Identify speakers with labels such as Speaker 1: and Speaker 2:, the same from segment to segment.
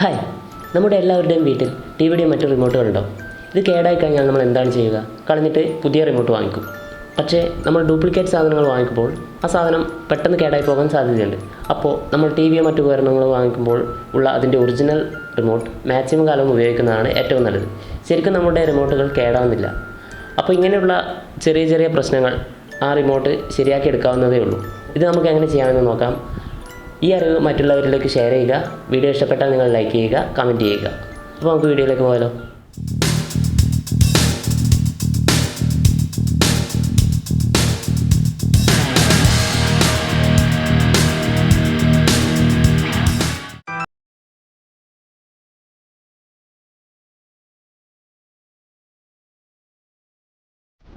Speaker 1: Hi. നമ്മുടെ എല്ലാവരുടെയും വീട്ടിൽ ടി വിയുടെയും മറ്റു റിമോട്ടുകളുണ്ടാവും ഇത് കേടായി കഴിഞ്ഞാൽ നമ്മൾ എന്താണ് ചെയ്യുക? കളഞ്ഞിട്ട് പുതിയ റിമോട്ട് വാങ്ങിക്കും. പക്ഷേ നമ്മൾ ഡ്യൂപ്ലിക്കേറ്റ് സാധനങ്ങൾ വാങ്ങിക്കുമ്പോൾ ആ സാധനം പെട്ടെന്ന് കേടായി പോകാൻ സാധ്യതയുണ്ട്. അപ്പോൾ നമ്മൾ ടി വിയോ മറ്റു ഉപകരണങ്ങളോ വാങ്ങിക്കുമ്പോൾ ഉള്ള അതിന്റെ ഒറിജിനൽ റിമോട്ട് മാക്സിമം കാലം ഉപയോഗിക്കുന്നതാണ് ഏറ്റവും നല്ലത്. ശരിക്കും നമ്മുടെ റിമോട്ടുകൾ കേടാവുന്നില്ല. അപ്പോൾ ഇങ്ങനെയുള്ള ചെറിയ ചെറിയ പ്രശ്നങ്ങൾ ആ റിമോട്ട് ശരിയാക്കി എടുക്കാവുന്നതേ ഉള്ളൂ. ഇത് നമുക്ക് എങ്ങനെ ചെയ്യാമെന്ന് നോക്കാം. ഈ അറിവ് മറ്റുള്ളവരിലേക്ക് ഷെയർ ചെയ്യുക. വീഡിയോ ഇഷ്ടപ്പെട്ടാൽ നിങ്ങൾ ലൈക്ക് ചെയ്യുക കമന്റ് ചെയ്യുക. അപ്പോൾ നമുക്ക് വീഡിയോയിലേക്ക് പോകാലോ.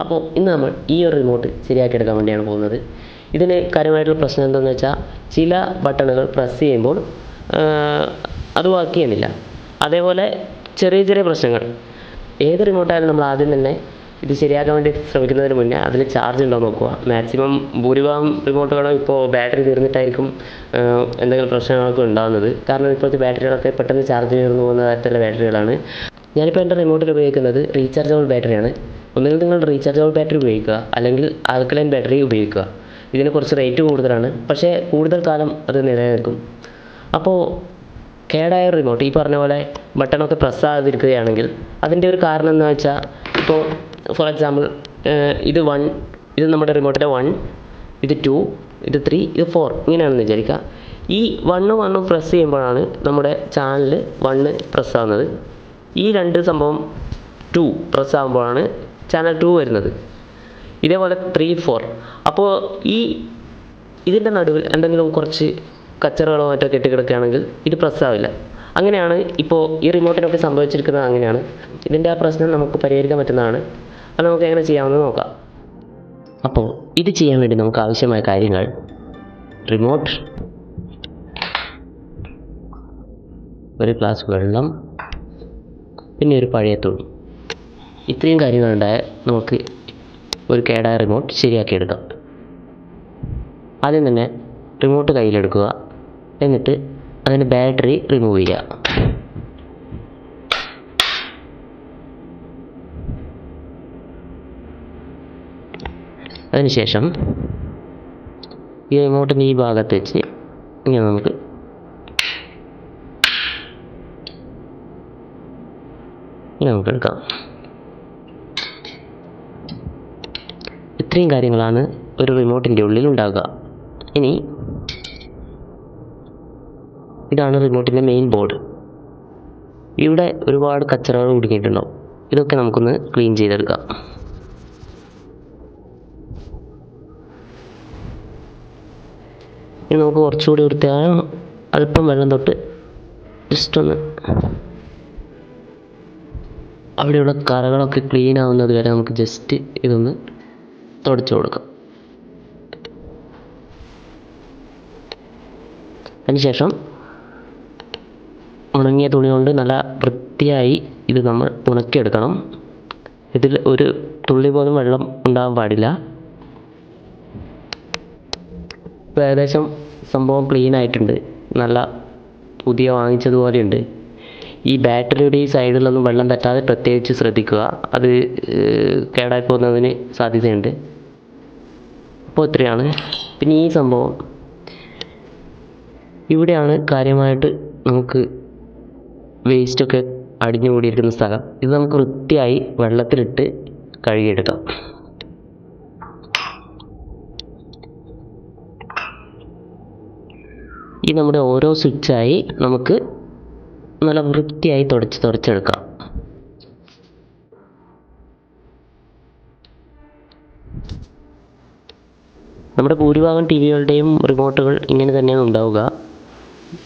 Speaker 1: അപ്പോൾ ഇന്ന് നമ്മൾ ഈ ഒരു റിമോട്ട് ശരിയാക്കി എടുക്കാൻ വേണ്ടിയാണ് പോകുന്നത്. ഇതിന് കാര്യമായിട്ടുള്ള പ്രശ്നം എന്താണെന്ന് വെച്ചാൽ ചില ബട്ടണുകൾ പ്രസ് ചെയ്യുമ്പോൾ അത് വർക്ക് ചെയ്യുന്നില്ല. അതേപോലെ ചെറിയ ചെറിയ പ്രശ്നങ്ങൾ. ഏത് റിമോട്ടായാലും നമ്മൾ ആദ്യം തന്നെ ഇത് ശരിയാക്കാൻ വേണ്ടി ശ്രമിക്കുന്നതിന് മുന്നേ അതിൽ ചാർജ് ഉണ്ടോ നോക്കുക. മാക്സിമം ഭൂരിഭാഗം റിമോട്ടുകളും ഇപ്പോൾ ബാറ്ററി തീർന്നിട്ടായിരിക്കും എന്തെങ്കിലും പ്രശ്നങ്ങളൊക്കെ ഉണ്ടാകുന്നത് കാരണം ഇപ്പോഴത്തെ ബാറ്ററികളൊക്കെ പെട്ടെന്ന് ചാർജ് തീർന്നു പോകുന്ന തരത്തിലുള്ള ബാറ്ററികളാണ് ഞാനിപ്പോൾ എന്റെ റിമോട്ടിൽ ഉപയോഗിക്കുന്നത് റീചാർജബിൾ ബാറ്ററിയാണ് ഒന്നുകിൽ നിങ്ങൾ റീചാർജബിൾ ബാറ്ററി ഉപയോഗിക്കുക അല്ലെങ്കിൽ ആൽക്കലൈൻ ബാറ്ററി ഉപയോഗിക്കുക. ഇതിന് കുറച്ച് റേറ്റ് കൂടുതലാണ്. പക്ഷേ കൂടുതൽ കാലം അത് നിലനിൽക്കും. അപ്പോൾ കേടായ റിമോട്ട് ഈ പറഞ്ഞ പോലെ ബട്ടണൊക്കെ പ്രസ് ആകാതിരിക്കുകയാണെങ്കിൽ അതിന്റെ ഒരു കാരണം എന്ന് വെച്ചാൽ ഇപ്പോൾ ഫോർ എക്സാമ്പിൾ ഇത് വൺ ഇത് നമ്മുടെ റിമോട്ടിന്റെ വൺ ഇത് ടു ഇത് ത്രീ ഇത് ഫോർ ഇങ്ങനെയാണെന്ന് വിചാരിക്കുക. ഈ വണ്ണ് വണ്ണും പ്രസ് ചെയ്യുമ്പോഴാണ് നമ്മുടെ ചാനൽ വണ്ണ് പ്രസ് ആവുന്നത്. ഈ രണ്ട് സംഭവം ടു പ്രസ് ആകുമ്പോഴാണ് ചാനൽ ടു വരുന്നത്. ഇതേപോലെ ത്രീ ഫോർ അപ്പോൾ ഈ ഇതിന്റെ നടുവിൽ എന്തെങ്കിലും കുറച്ച് കച്ചറകളോ മറ്റോ കെട്ടിക്കിടക്കുകയാണെങ്കിൽ ഇത് പ്രസ് ആവില്ല അങ്ങനെയാണ് ഇപ്പോൾ ഈ റിമോട്ടിനൊക്കെ സംഭവിച്ചിരിക്കുന്നത് അങ്ങനെയാണ്. ഇതിന്റെ ആ പ്രശ്നം നമുക്ക് പരിഹരിക്കാൻ പറ്റുന്നതാണ്. അത് നമുക്ക് എങ്ങനെ ചെയ്യാമെന്ന് നോക്കാം. അപ്പോൾ ഇത് ചെയ്യാൻ വേണ്ടി നമുക്ക് ആവശ്യമായ കാര്യങ്ങൾ റിമോട്ട് ഒരു ഗ്ലാസ് വെള്ളം പിന്നെ ഒരു പഴയ തുണി. ഇത്രയും കാര്യങ്ങളുണ്ടായാൽ നമുക്ക് ഒരു കേടായ റിമോട്ട് ശരിയാക്കി എടുക്കാം ആദ്യം തന്നെ റിമോട്ട് കയ്യിലെടുക്കുക. എന്നിട്ട് അതിന്റെ ബാറ്ററി റിമൂവ് ചെയ്യുക. അതിനുശേഷം ഈ റിമോട്ടിന്റെ ഈ ഭാഗത്ത് വെച്ച് ഇങ്ങനെ നമുക്ക് ഇങ്ങനെ നമുക്ക് എടുക്കാം. ഇത്രയും കാര്യങ്ങളാണ് ഒരു റിമോട്ടിന്റെ ഉള്ളിൽ ഉണ്ടാകുക ഇനി ഇതാണ് റിമോട്ടിന്റെ മെയിൻ ബോർഡ് ഇവിടെ ഒരുപാട് കച്ചറകൾ കുടുങ്ങിയിട്ടുണ്ടാവും ഇതൊക്കെ നമുക്കൊന്ന് ക്ലീൻ ചെയ്തെടുക്കാം. ഇനി നമുക്ക് കുറച്ചുകൂടി വൃത്തിയായ അല്പം വെള്ളം തൊട്ട് ജസ്റ്റ് ഒന്ന് അവിടെയുള്ള കറകളൊക്കെ ക്ലീൻ ആവുന്നത് വരെ നമുക്ക് ജസ്റ്റ് ഇതൊന്ന് തുടച്ചു കൊടുക്കാം. അതിനുശേഷം ഉണങ്ങിയ തുണി കൊണ്ട് നല്ല വൃത്തിയായി ഇത് നമ്മൾ ഉണക്കിയെടുക്കണം. ഇതിൽ ഒരു തുള്ളി പോലും വെള്ളം ഉണ്ടാകാൻ പാടില്ല. ഇപ്പോൾ ഏകദേശം സംഭവം ക്ലീൻ ആയിട്ടുണ്ട്. നല്ല പുതിയ വാങ്ങിച്ചതുപോലെയുണ്ട് ഈ ബാറ്ററിയുടെ ഈ സൈഡിലൊന്നും വെള്ളം തട്ടാതെ പ്രത്യേകിച്ച് ശ്രദ്ധിക്കുക. അത് കേടായി പോകുന്നതിന് സാധ്യതയുണ്ട്. അപ്പോൾ ഇത്രയാണ് പിന്നെ ഈ സംഭവം. ഇവിടെയാണ് കാര്യമായിട്ട് നമുക്ക് വേസ്റ്റൊക്കെ അടിഞ്ഞു കൂടിയിരിക്കുന്ന സ്ഥലം. ഇത് നമുക്ക് വൃത്തിയായി വെള്ളത്തിലിട്ട് കഴുകിയെടുക്കാം. ഈ നമ്മുടെ ഓരോ സ്വിച്ചായി നമുക്ക് നല്ല വൃത്തിയായി തുടച്ച് തുടച്ചെടുക്കാം. നമ്മുടെ ഭൂരിഭാഗം ടി വികളുടെയും റിമോട്ടുകൾ ഇങ്ങനെ തന്നെയാണ് ഉണ്ടാവുക.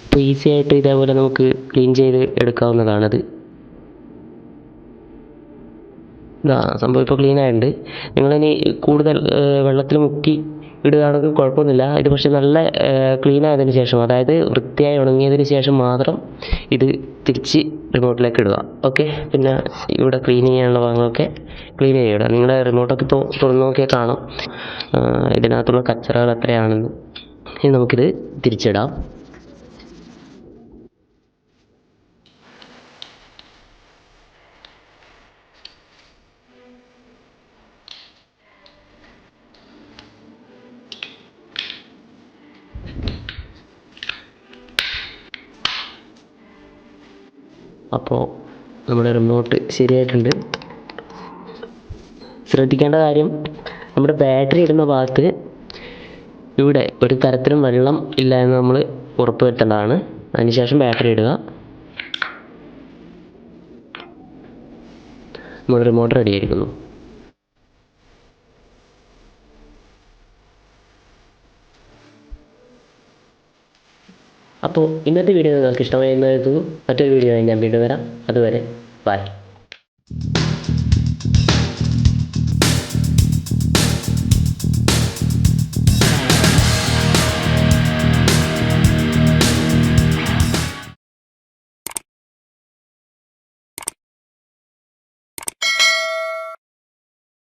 Speaker 1: അപ്പോൾ ഈസി ആയിട്ട് ഇതേപോലെ നമുക്ക് ക്ലീൻ ചെയ്ത് എടുക്കാവുന്നതാണത്. ഇതാ സംഭവം ഇപ്പോൾ ക്ലീൻ ആയിട്ടുണ്ട്. നിങ്ങളിനി കൂടുതൽ വെള്ളത്തിൽ മുക്കി ഇടുകയാണെങ്കിൽ കുഴപ്പമൊന്നുമില്ല. ഇത് പക്ഷേ നല്ല ക്ലീൻ ആയതിനു ശേഷം അതായത് വൃത്തിയായി ഉണങ്ങിയതിന് ശേഷം മാത്രം ഇത് തിരിച്ച് റിമോട്ടിലേക്ക് ഇടുക. ഓക്കെ പിന്നെ ഇവിടെ ക്ലീൻ ചെയ്യാനുള്ള ഭാഗങ്ങളൊക്കെ ക്ലീൻ ചെയ്യുക. നിങ്ങളുടെ റിമോട്ടൊക്കെ ഇപ്പോൾ തുറന്ന് നോക്കിയാൽ കാണാം. ഇതിനകത്തുള്ള കച്ചറകൾ എത്രയാണെന്ന് ഇനി നമുക്കിത് തിരിച്ചിടാം. അപ്പോൾ നമ്മുടെ റിമോട്ട് ശരിയായിട്ടുണ്ട്. ശ്രദ്ധിക്കേണ്ട കാര്യം നമ്മുടെ ബാറ്ററി ഇടുന്ന ഭാഗത്ത് ഇവിടെ ഒരു തരത്തിലും വെള്ളം ഇല്ല എന്ന് നമ്മൾ ഉറപ്പ് വരുത്തേണ്ടതാണ് അതിനുശേഷം ബാറ്ററി ഇടുക. നമ്മുടെ റിമോട്ട് റെഡി ആയിരിക്കുന്നു. അപ്പോൾ ഇന്നത്തെ വീഡിയോ നിങ്ങൾക്ക് ഇഷ്ടമായി എന്ന് കരുതുന്നു. മറ്റൊരു വീഡിയോ ഞാൻ വീണ്ടും വരാം. അതുവരെ ബൈ.